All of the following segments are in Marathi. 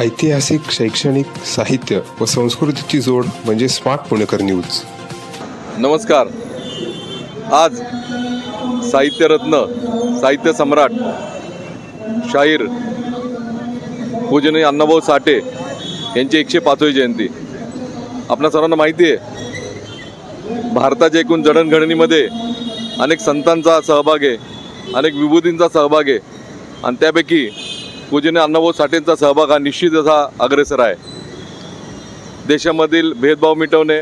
ऐतिहासिक शैक्षणिक साहित्य व संस्कृतीची जोड म्हणजे स्मार्ट पुणेकर न्यूज. नमस्कार. आज साहित्यरत्न साहित्य सम्राट शाहीर पूजनीय अण्णाभाऊ साठे यांची एकशे पाचवी जयंती. आपल्या सर्वांना माहिती आहे भारताच्या एकूण जडणघडणीमध्ये अनेक संतांचा सहभाग आहे अनेक विभूतींचा सहभाग आहे. आणि त्यापैकी पूजनीय अण्णाभाऊ साठेंचा सहभाग हा निश्चित असा अग्रेसर आहे. देशामधील भेदभाव मिटवणे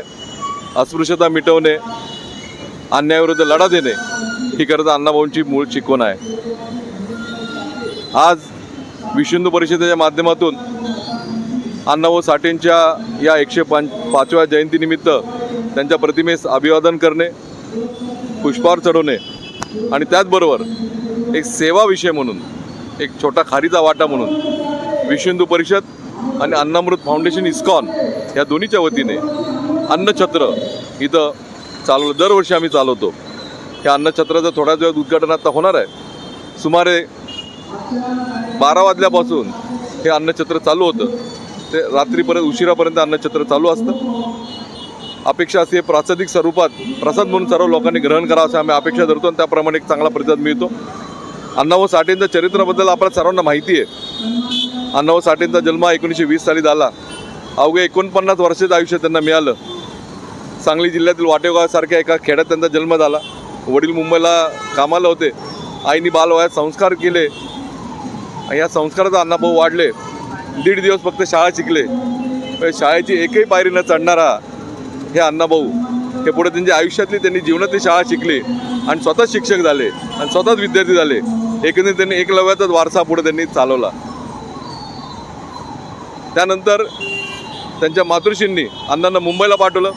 अस्पृश्यता मिटवणे अन्यायाविरुद्ध लढा देणे ही खरं अण्णाभाऊंची मूळ शिकवण आहे. आज विश्व हिंदू परिषदेच्या माध्यमातून अण्णाभाऊ साठेंच्या या एकशे पाच पाचव्या जयंतीनिमित्त त्यांच्या प्रतिमेस अभिवादन करणे पुष्पहार चढवणे आणि त्याचबरोबर एक सेवा विषय म्हणून एक छोटा खारीचा वाटा म्हणून. विश्व हिंदू परिषद आणि अन्नामृत फाउंडेशन इस्कॉन या दोन्हीच्या वतीने अन्नछत्र इथं चालवलं. दरवर्षी आम्ही चालवतो. या अन्नछत्राचं थोड्याच वेळात उद्घाटन आता होणार आहे. सुमारे बारा वाजल्यापासून हे अन्नछत्र चालू होतं. ते रात्रीपर्यंत उशिरापर्यंत अन्नछत्र चालू असतं. अपेक्षा असते प्रासादिक स्वरूपात प्रसाद म्हणून सर्व लोकांनी ग्रहण करावं असं आम्ही अपेक्षा धरतो आणि त्याप्रमाणे एक चांगला प्रतिसाद मिळतो. अण्णाभाऊ साठेंच्या चरित्राबद्दल आपल्या सर्वांना माहिती आहे. अण्णाभाऊ साठेंचा जन्म एकोणीसशे वीस साली झाला. अवघ्या एकोणपन्नास वर्षाचं आयुष्य त्यांना मिळालं. सांगली जिल्ह्यातील वाटेगावसारख्या एका खेड्यात त्यांचा जन्म झाला. वडील मुंबईला कामाला होते. आईनी बालवयात संस्कार केले. या संस्काराचा अण्णाभाऊ वाढले. दीड दिवस फक्त शाळा शिकले. पण शाळेची एकही पायरी न चढणारा हे अण्णाभाऊ हे पुढे त्यांच्या आयुष्यातली त्यांनी जीवनातली शाळा शिकली आणि स्वतःच शिक्षक झाले आणि स्वतःच विद्यार्थी झाले. एकंदरीत त्यांनी एकलव्याचाच वारसा पुढे त्यांनी चालवला. त्यानंतर त्यांच्या मातृश्रींनी अण्णांना मुंबईला पाठवलं.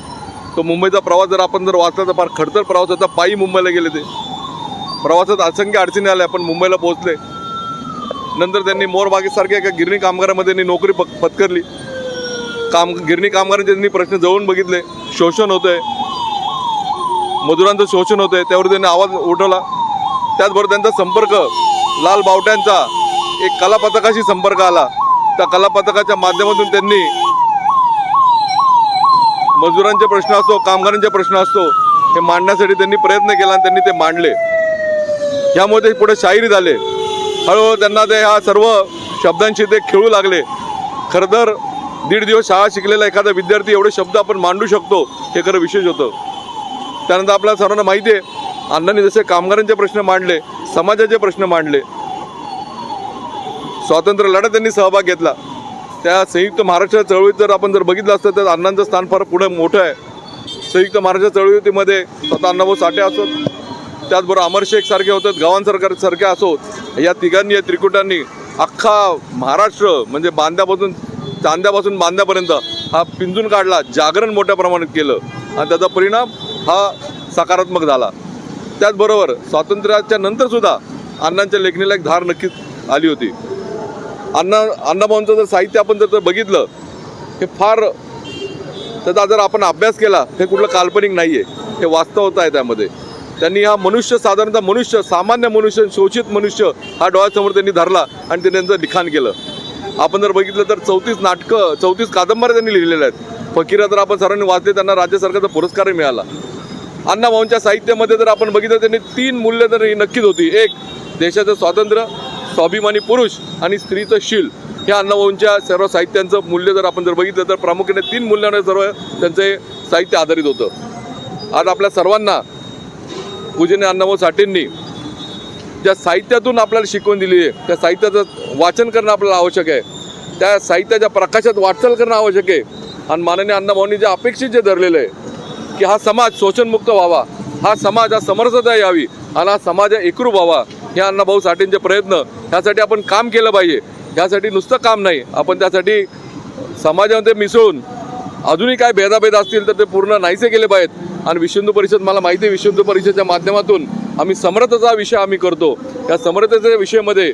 तो मुंबईचा प्रवास जर आपण जर वाचला तर फार खडतर प्रवास होता पायी मुंबईला गेले ते. प्रवासात असंख्य अडचणी आल्या पण मुंबईला पोहोचले. नंतर त्यांनी मोरबागेसारख्या एका गिरणी कामगारामध्ये त्यांनी नोकरी पक पत्करली. काम गिरणी कामगारांचे त्यांनी प्रश्न जवळून बघितले. शोषण होतंय. मजुरांचं शोषण होतंय त्यावर त्यांनी आवाज उठवला. त्याचबरोबर त्यांचा संपर्क लाल बावट्यांचा एक कलापथकाशी संपर्क आला. त्या कलापथकाच्या माध्यमातून त्यांनी मजुरांचे प्रश्न असतो कामगारांचे प्रश्न असतो हे मांडण्यासाठी त्यांनी प्रयत्न केला आणि त्यांनी ते मांडले. यामुळे ते पुढे शाहिरी झाले. हळूहळू त्यांना ते ह्या सर्व शब्दांशी ते खेळू लागले. खरं तर दीड दिवस शाळा शिकलेला एखादा विद्यार्थी एवढे शब्द आपण मांडू शकतो हे खरं विशेष होतं. त्यानंतर आपल्या सर्वांना माहिती आहे अण्णांनी जसे कामगारांचे प्रश्न मांडले समाजाचे प्रश्न मांडले स्वातंत्र्य लढ्यात त्यांनी सहभाग घेतला. त्या संयुक्त महाराष्ट्र चळवळीत जर आपण जर बघितलं असतं तर अण्णांचं स्थान फार पुढे मोठं आहे. संयुक्त महाराष्ट्र चळवळीमध्ये स्वतः अण्णाभाऊ साठे असोत त्याचबरोबर अमर शेख सारखे होतात गव्हाण सरकार सारखे असोत. या तिघांनी या त्रिकुटांनी अख्खा महाराष्ट्र म्हणजे बांध्यापासून चांद्यापासून बांध्यापर्यंत हा पिंजून काढला जागरण मोठ्या प्रमाणात केलं. आणि त्याचा परिणाम हा सकारात्मक झाला. त्याचबरोबर स्वातंत्र्याच्या नंतरसुद्धा अण्णांच्या लेखणीला एक धार नक्कीच आली होती. अण्णा अण्णाभाऊंचं जर साहित्य आपण जर बघितलं हे फार त्याचा जर आपण अभ्यास केला हे कुठलं काल्पनिक नाही आहे हे वास्तवता आहे त्यामध्ये. त्यांनी हा मनुष्य साधारणतः मनुष्य सामान्य मनुष्य शोषित मनुष्य हा डोळ्यासमोर त्यांनी धरला आणि त्यांनी त्यांचं लिखाण केलं. आपण जर बघितलं तर चौतीस नाटकं चौतीस कादंबऱ्या त्यांनी लिहिलेल्या आहेत. फकीरा जर आपण सर्वांनी वाचले त्यांना राज्य सरकारचा पुरस्कारही मिळाला. अण्णाभाऊंच्या साहित्यामध्ये जर आपण बघितलं त्यांनी तीन मूल्य तर ही नक्कीच होती. एक देशाचं स्वातंत्र्य स्वाभिमानी पुरुष आणि स्त्रीचं शील. ह्या अण्णाभाऊंच्या सर्व साहित्यांचं मूल्य जर आपण जर बघितलं तर प्रामुख्याने तीन मूल्यांवर सर्व त्यांचे साहित्य आधारित होतं. आज आपल्या सर्वांना पूजनीय अण्णाभाऊ साठेंनी ज्या साहित्यातून आपल्याला शिकवण दिली आहे त्या साहित्याचं वाचन करणं आपल्याला आवश्यक आहे. त्या साहित्याच्या प्रकाशात वाटचाल करणं आवश्यक आहे. आणि माननीय अण्णाभाऊंनी जे अपेक्षित जे धरलेलं आहे की हा समाज शोषणमुक्त व्हावा हा समाज हा समरसता यावी आणि हा समाज एकरूप व्हावा हे अण्णाभाऊ साठेंचे प्रयत्न ह्यासाठी आपण काम केलं पाहिजे. ह्यासाठी नुसतं काम नाही आपण त्यासाठी समाजामध्ये मिसळून अजूनही काय भेदाभेद असतील तर ते पूर्ण नाहीसे केले पाहिजेत. आणि विश्व हिंदू परिषद मला माहिती आहे विश्व हिंदू परिषदेच्या माध्यमातून आम्ही समर्थचा विषय आम्ही करतो. या समर्थतेच्या विषयामध्ये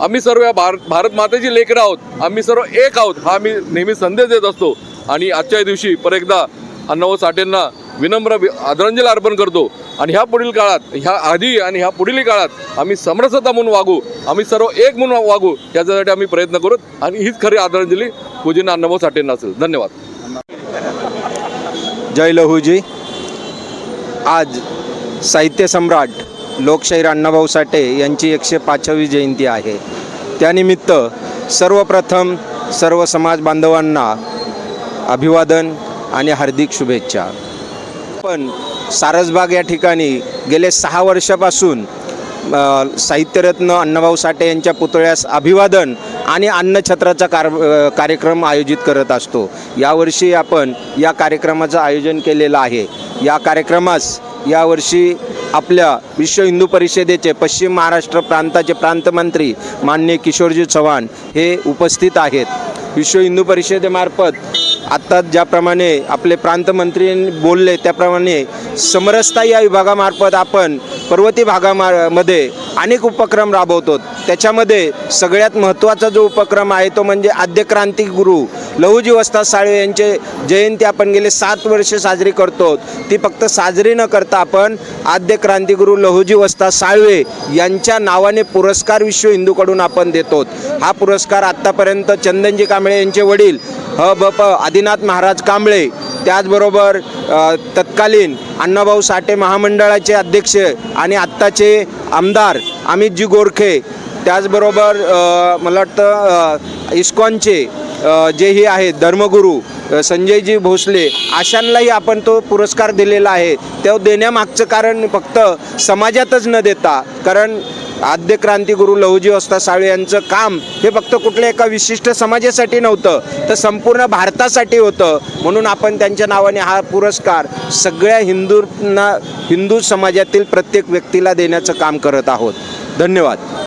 आम्ही सर्व या भारत भारत मातेची लेकरं आहोत. आम्ही सर्व एक आहोत. हा आम्ही नेहमी संदेश देत असतो. आणि आजच्या दिवशी पर एकदा अण्णाभाऊ साठेंना विनम्र आदरांजली अर्पण करतो. आणि ह्या पुढील काळात ह्या आधी आणि ह्या पुढील काळात आम्ही समरसता म्हणून वागू. आम्ही सर्व एक म्हणून वागू. याच्यासाठी आम्ही प्रयत्न करू. आणि हीच खरी आदरांजली पूजीनं अण्णाभाऊ साठेंना असेल. धन्यवाद. जय लहूजी. आज साहित्य सम्राट लोकशाहीर अण्णाभाऊ साठे यांची एकशे पाचवी जयंती आहे. त्यानिमित्त सर्वप्रथम सर्व समाज बांधवांना अभिवादन आणि हार्दिक शुभेच्छा. पण सारसबाग या ठिकाणी गेले सहा वर्षापासून साहित्यरत्न अण्णाभाऊ साठे यांच्या पुतळ्यास अभिवादन आणि अन्नछत्राचा कार कार्यक्रम आयोजित करत असतो. यावर्षी आपण या कार्यक्रमाचं आयोजन केलेलं आहे. या कार्यक्रमास यावर्षी आपल्या विश्व हिंदू परिषदेचे पश्चिम महाराष्ट्र प्रांताचे प्रांतमंत्री माननीय किशोरजी चव्हाण हे उपस्थित आहेत. विश्व हिंदू परिषदेमार्फत आत्ता ज्याप्रमाणे आपले प्रांतमंत्री बोलले त्याप्रमाणे समरसता या विभागामार्फत आपण पर्वती भागामध्ये अनेक उपक्रम राबवतो. त्याच्यामध्ये सगळ्यात महत्त्वाचा जो उपक्रम आहे तो म्हणजे आद्य क्रांती गुरु लहुजी वस्ताद साळवे यांचे जयंती आपण गेले सात वर्ष साजरी करतो. ती फक्त साजरी न करता आपण आद्य क्रांतिगुरू लहुजी वस्ताद साळवे यांच्या नावाने पुरस्कार विश्व हिंदूकडून आपण देतो. हा पुरस्कार आत्तापर्यंत चंदनजी कांबळे यांचे वडील ह ब प आदिनाथ महाराज कांबळे त्याचबरोबर तत्कालीन अण्णाभाऊ साठे महामंडळाचे अध्यक्ष आणि आत्ताचे आमदार अमितजी गोरखे त्याचबरोबर मला वाटतं इस्कॉनचे जे ही आहेत धर्मगुरू संजयजी भोसले अशांनाही आपण तो पुरस्कार दिलेला आहे. तो देण्यामागचं कारण फक्त समाजातच न देता कारण आद्य क्रांतिगुरू लहुजी वस्ताद साळवे यांचं काम हे फक्त कुठल्या एका विशिष्ट समाजासाठी नव्हतं तर संपूर्ण भारतासाठी होतं. म्हणून आपण त्यांच्या नावाने हा पुरस्कार सगळ्या हिंदूंना हिंदू समाजातील प्रत्येक व्यक्तीला देण्याचं काम करत आहोत. धन्यवाद.